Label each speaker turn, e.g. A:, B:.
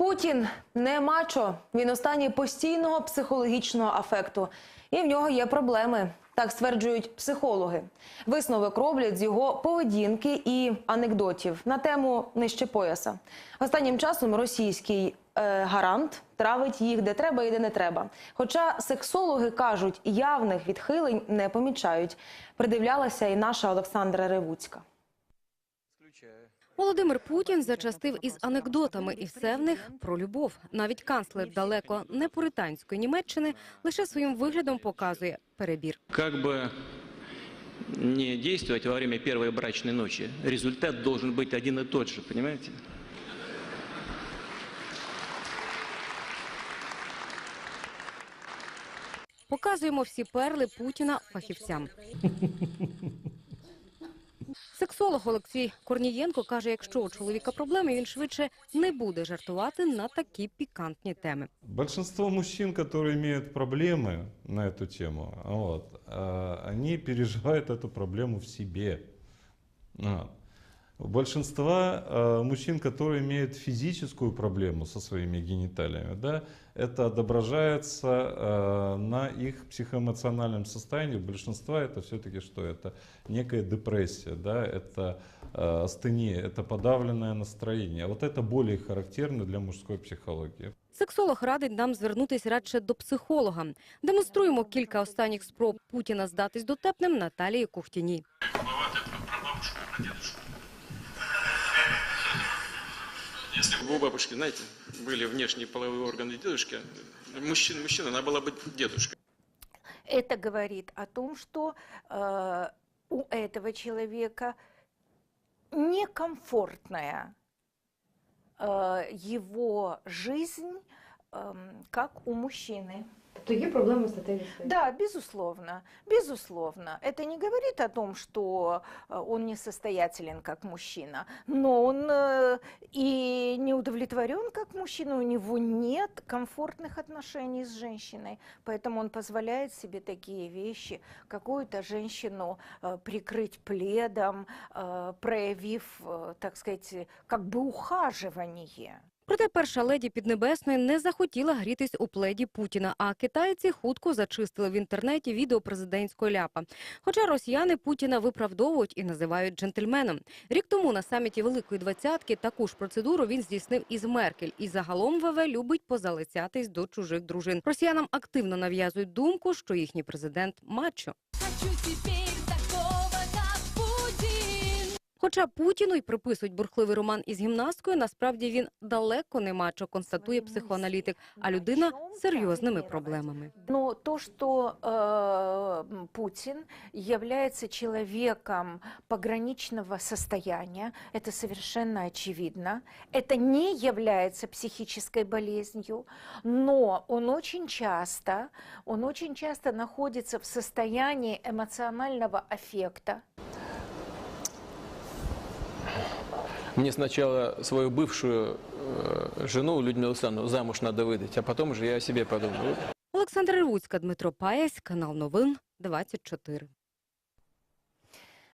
A: Путін не мачо. Він у постійного психологічного афекту. І в нього є проблеми. Так стверджують психологи. Висновок роблять з його поведінки і анекдотів на тему нижче пояса. Останнім часом російський е, гарант травить їх де треба і де не треба. Хоча сексологи кажуть, явних відхилень не помічають. Придивлялася і наша Олександра Ревуцька.
B: Володимир Путін зачастив із анекдотами, і все в них про любов. Навіть канцлер далеко не пуританської Німеччини лише своїм виглядом показує перебір.
C: Как бы не действовать во время первой брачной ночи, результат должен быть один и тот же, понимаете?
B: Показуємо всі перли Путіна фахівцям. Сексолог Олексій Корнієнко каже, якщо у чоловіка проблеми, він швидше не буде жартувати на такі пікантні теми.
D: Большинство мужчин, которые имеют проблемы на эту тему, вот, э, они переживают эту проблему в себе. Вот. У большинства э, мужчин, которые имеют физическую проблему со своими гениталиями, да, это отображается э, на их психоэмоциональном состоянии. У большинства это все-таки что? Это некая депрессия, да, это э, астения, это подавленное настроение. Вот это более характерно для мужской психологии.
B: Сексолог радить нам звернутися радше до психолога. Демонструємо кілька останніх спроб Путіна здатись дотепним Наталії Кухтіній.
C: Если бы У бабушки, знаете, были внешние половые органы дедушки, мужчина, мужчина, она была бы дедушка.
E: Это говорит о том, что э, у этого человека некомфортная э, его жизнь, эм, как у мужчины.
A: То є проблеми з статеві
E: Да, безусловно, безусловно. Это не говорит о том, что э, он несостоятелен как мужчина, но он э, и не удовлетворен как мужчина, у него нет комфортных отношений с женщиной, поэтому он позволяет себе такие вещи, какую-то женщину э, прикрыть пледом, проявив, так сказать, как бы ухаживание.
B: Проте перша леді Піднебесної не захотіла грітись у пледі Путіна, а китайці хутко зачистили в інтернеті відео президентської ляпа. Хоча росіяни Путіна виправдовують і називають джентльменом. Рік тому на саміті Великої Двадцятки таку ж процедуру він здійснив із Меркель. І загалом ВВ любить позалицятись до чужих дружин. Росіянам активно нав'язують думку, що їхній президент мачо.
F: Хочу теперь такого.
B: Хоча Путіну й приписують бурхливий роман із гімнасткою, насправді він далеко не мачо, констатує психоаналітик, а людина з серйозними проблемами.
E: Но то, что э, м, Путин является человеком пограничного состояния, это совершенно очевидно. Это не является психической болезнью, но он очень часто, он очень часто находится в состоянии эмоционального аффекта.
G: Мне сначала свою бывшую э, жену Людмилу Александровну замуж надо выдать, а потом уже я о себе подумаю.
B: Олександра Ревуцька, Дмитро Паєсь, канал новин 24.